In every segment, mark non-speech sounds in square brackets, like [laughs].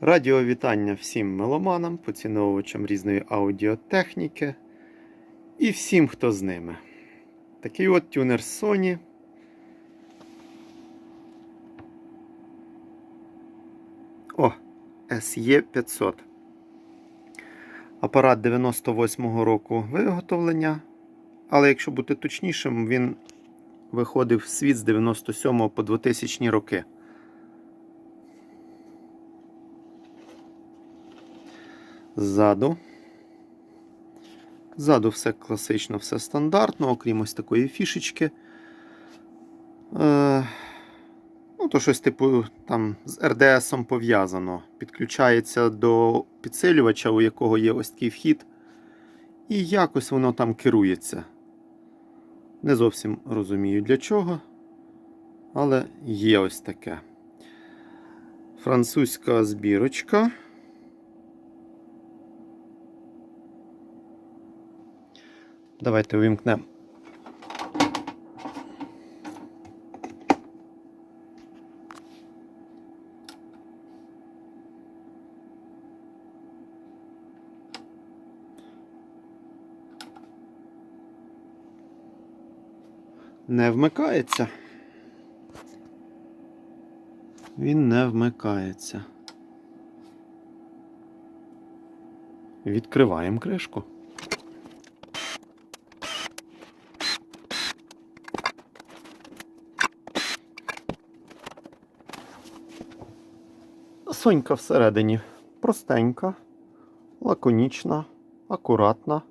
Радіовітання всім меломанам, поціновувачам різної аудіотехніки і всім, хто з ними. Такий от тюнер Sony. О, SE500. Апарат 98-го року виготовлення. Але якщо бути точнішим, він виходив в світ з 97 по 2000 роки. Ззаду. Ззаду все класично, все стандартно, окрім ось такої фішечки. Е, ну, то щось типу там з RDS пов'язано. Підключається до підсилювача, у якого є ось такий вхід. І якось воно там керується. Не зовсім розумію для чого. Але є ось таке. Французька збірочка. Давайте увімкнемо. Не вмикається. Він не вмикається. Відкриваємо кришку. Сонька всередині простенька, лаконічна, акуратна,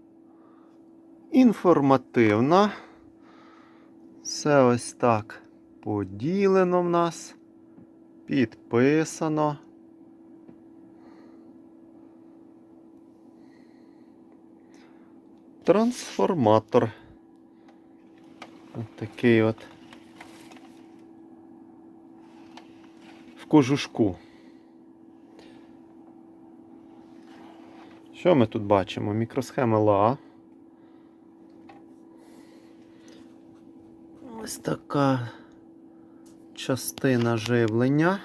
інформативна. Все ось так поділено в нас, підписано. Трансформатор. Ось такий от в кожушку. Що ми тут бачимо? Мікросхема ЛА. Ось така частина живлення.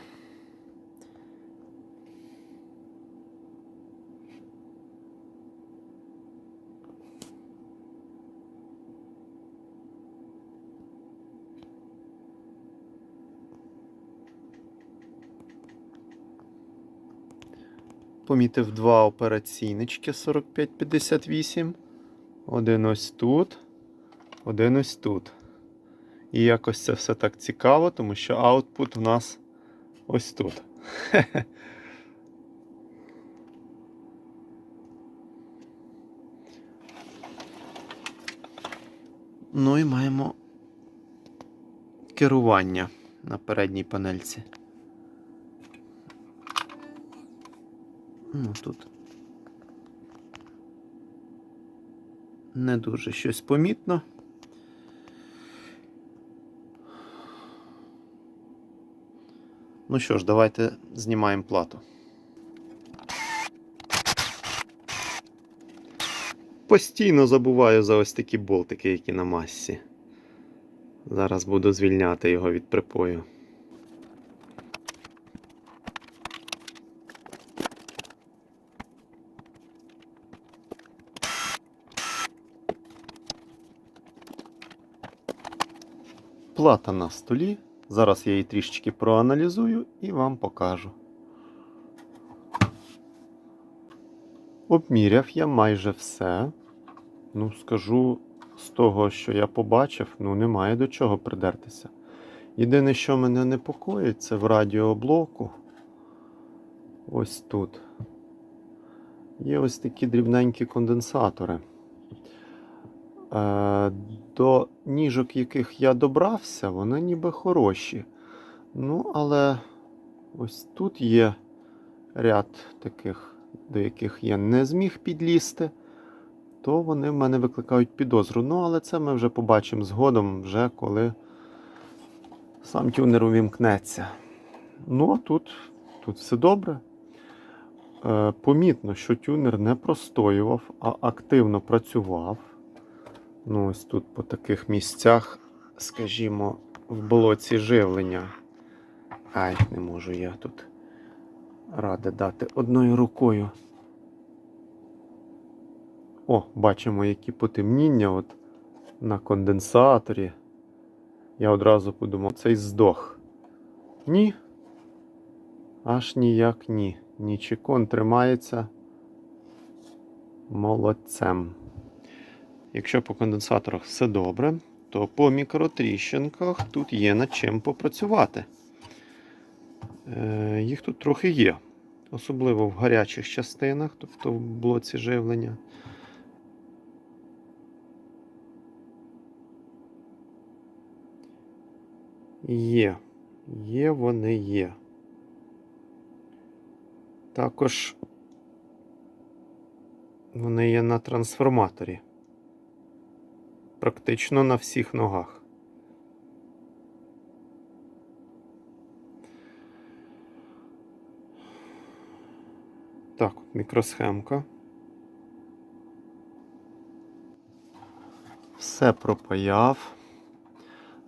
Помітив два операційнички 4558. Один ось тут, один ось тут. І якось це все так цікаво, тому що аутпут в нас ось тут. [laughs] Ну і маємо керування на передній панельці. Ну тут не дуже щось помітно. Ну що ж, давайте знімаємо плату. Постійно забуваю за ось такі болтики, які на масці. Зараз буду звільняти його від припою. Плата на столі. Зараз я її трішечки проаналізую і вам покажу. Обміряв я майже все. Ну, скажу, з того, що я побачив, ну немає до чого придертися. Єдине, що мене непокоїть, це в радіоблоку. Ось тут. Є ось такі дрібненькі конденсатори. Е, До ніжок, яких я добрався, вони ніби хороші. Ну, але ось тут є ряд таких, до яких я не зміг підлізти, то вони в мене викликають підозру. Ну, але це ми вже побачимо згодом, вже коли сам тюнер увімкнеться. Ну, а тут, тут все добре. Е, Помітно, що тюнер не простоював, а активно працював. Ну, ось тут по таких місцях, скажімо, в болоці живлення. Ай, не можу я тут ради дати одною рукою. О, бачимо, які потемніння от на конденсаторі. Я одразу подумав, цей здох. Ні. Аж ніяк ні. Нічикон тримається молодцем. Якщо по конденсаторах все добре, то по мікротріщинках тут є над чим попрацювати. Е, їх тут трохи є, особливо в гарячих частинах, тобто в блоці живлення. Є, є, вони є. Також вони є на трансформаторі. Практично на всіх ногах. Так, мікросхемка. Все пропаяв.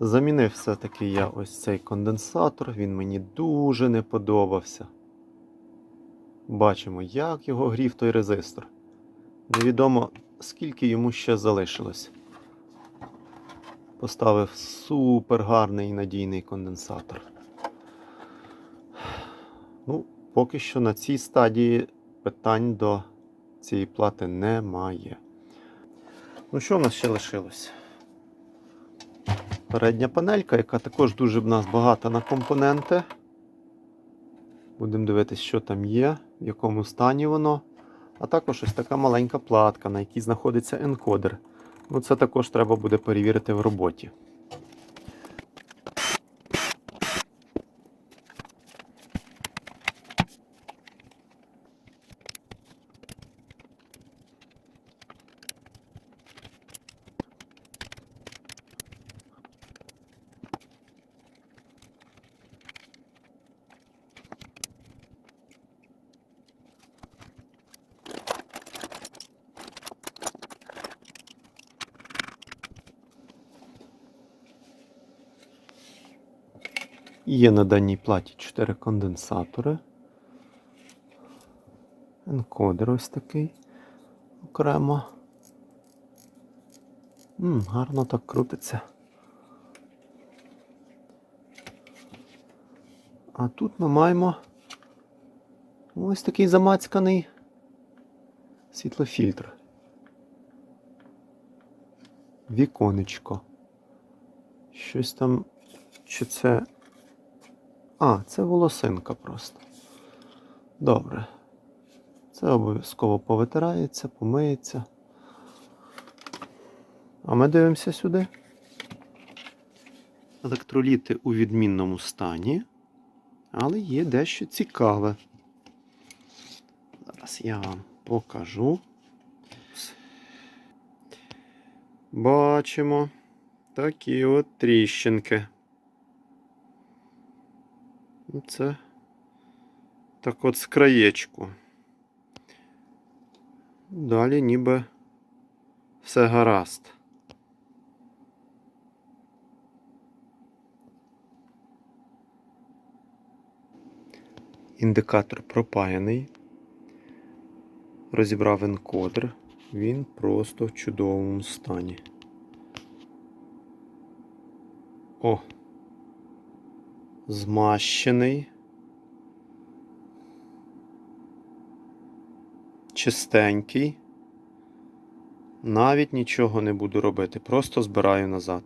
Замінив все-таки я ось цей конденсатор, він мені дуже не подобався. Бачимо, як його грів той резистор. Невідомо, скільки йому ще залишилось. Поставив супер гарний надійний конденсатор. Ну, поки що на цій стадії питань до цієї плати немає. Ну, що в нас ще лишилось? Передня панелька, яка також дуже в нас багата на компоненти. Будемо дивитися, що там є, в якому стані воно. А також ось така маленька платка, на якій знаходиться енкодер. Ну, це також треба буде перевірити в роботі. Є на даній платі 4 конденсатори. Енкодер ось такий окремо. М, гарно так крутиться. А тут ми маємо ось такий замацьканий світлофільтр. Віконечко. Щось там. Чи це а, це волосинка просто. Добре. Це обов'язково повитирається, помиється. А ми дивимося сюди. Електроліти у відмінному стані, але є дещо цікаве. Зараз я вам покажу. Бачимо такі от тріщинки. Ну, Це так от з краєчку. Далі ніби все гаразд. Індикатор пропаяний. Розібрав енкодер. Він просто в чудовому стані. О! Змащений. Чистенький. Навіть нічого не буду робити, просто збираю назад.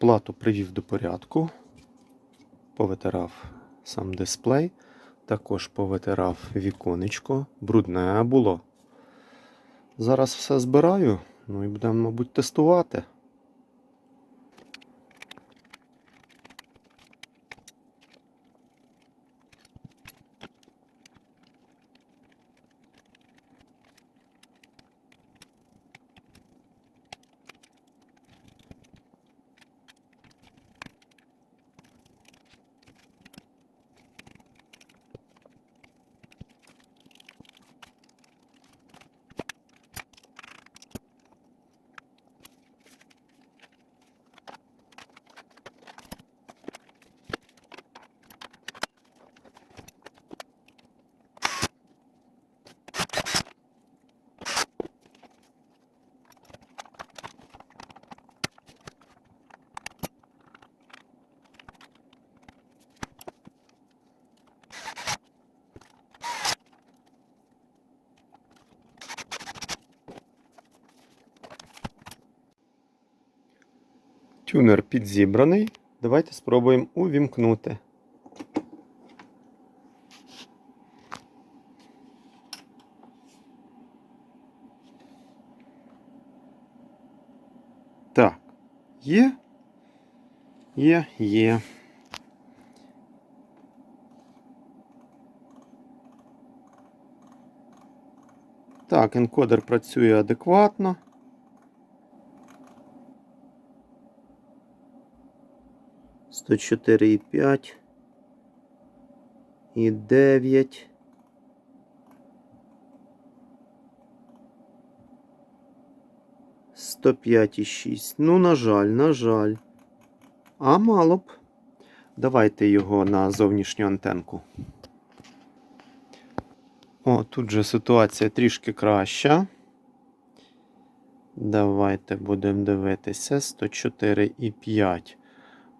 Плату привів до порядку, повитирав сам дисплей, також повитирав віконечко, брудне було. Зараз все збираю, ну і будемо, мабуть, тестувати. Тюнер підзібраний. Давайте спробуємо увімкнути. Так. Є? Є, є. Так, енкодер працює адекватно. Сто чотири і п'ять. І дев'ять. Сто п'ять і шість. Ну, на жаль, на жаль. А мало б. Давайте його на зовнішню антенку. О, тут же ситуація трішки краща. Давайте будемо дивитися. 104,5.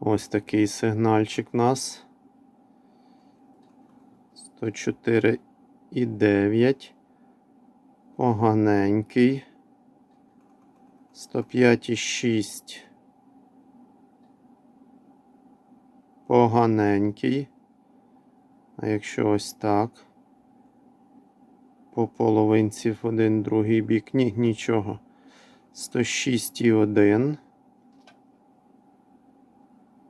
Ось такий сигнальчик у нас. 104,9. Поганенький. 105,6. Поганенький. А якщо ось так. По половинці в один другий бік. Ні, нічого. 106,1.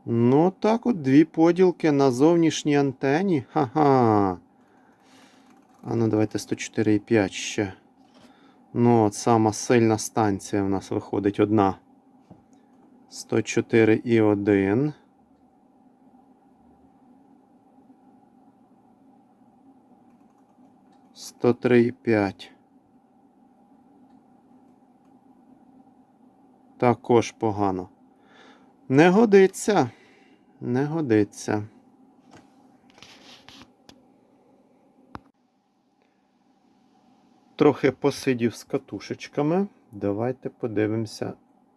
Ну, так от дві поділки на зовнішній антені. Ха-ха. А ну давайте 104,5 ще. Ну, от сама сильна станція в нас виходить одна. 104,1. Сто три п'ять. Також погано. Не годиться. Не годиться. Трохи посидів з катушечками. Давайте подивимося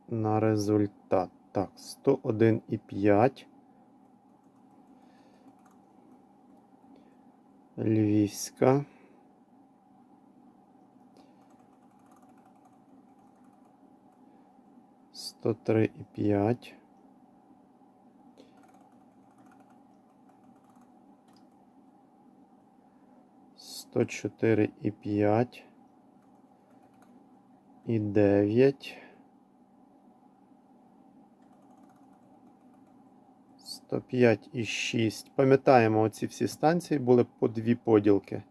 на результат. Так, 101,5. Львівська. Сто три і п'ять. Сто чотири і п'ять. І дев'ять. Сто п'ять і шість. Пам'ятаємо, оці всі станції були по дві поділки.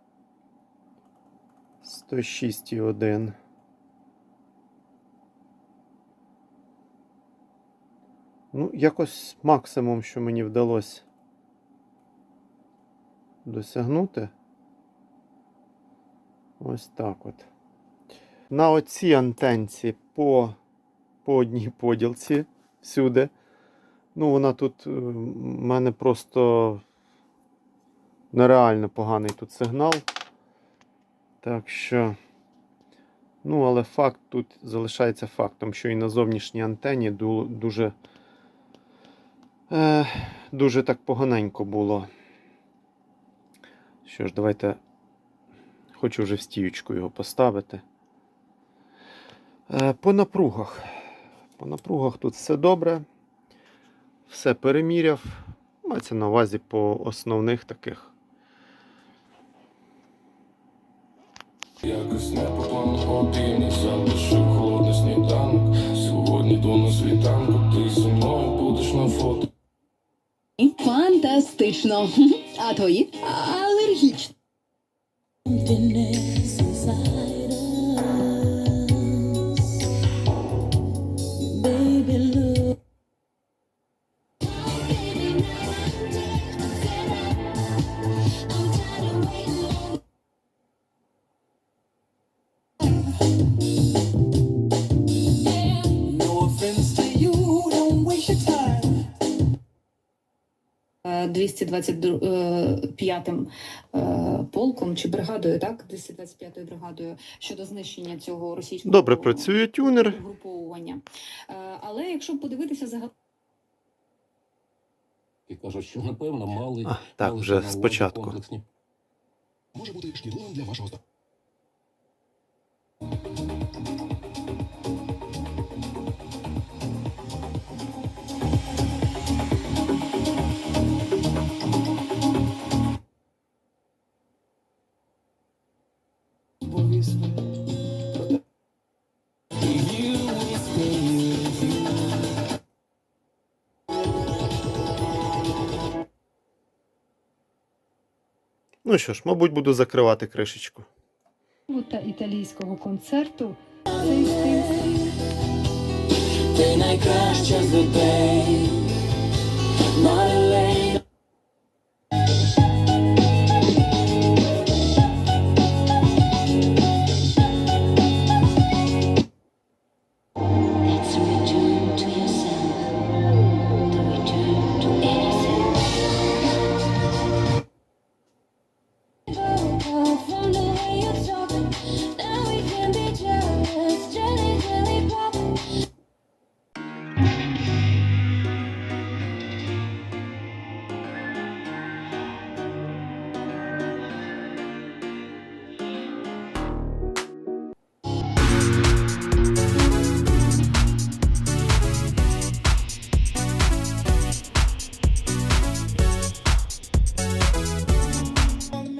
Сто шість і один. Ну, якось максимум, що мені вдалося досягнути. Ось так от. На оцій антенці по, по одній поділці всюди. Ну, вона тут е, в мене просто нереально поганий тут сигнал. Так що. Ну, але факт тут залишається фактом, що і на зовнішній антені дуже Е, дуже так поганенько було. Що ж, давайте. Хочу вже в стіючку його поставити. Е, по напругах. По напругах тут все добре. Все переміряв. Мається на увазі по основних таких. Якось не по плану години залишив холодний сніданок. Сьогодні до на світанку, ти зі мною будеш на фото. Фантастично. [laughs] А твої? Алергічно. Emptiness 225 е, полком чи бригадою, так 225 бригадою щодо знищення цього російського добре працює тюнер груповування. Е, але якщо подивитися загалом. І кажуть, що напевно мали а, так мали вже спочатку комплексні. Може бути шкідливим для вашого здоров'я. Ну що ж, мабуть, буду закривати кришечку. та італійського концерту Ти найкраща з людей.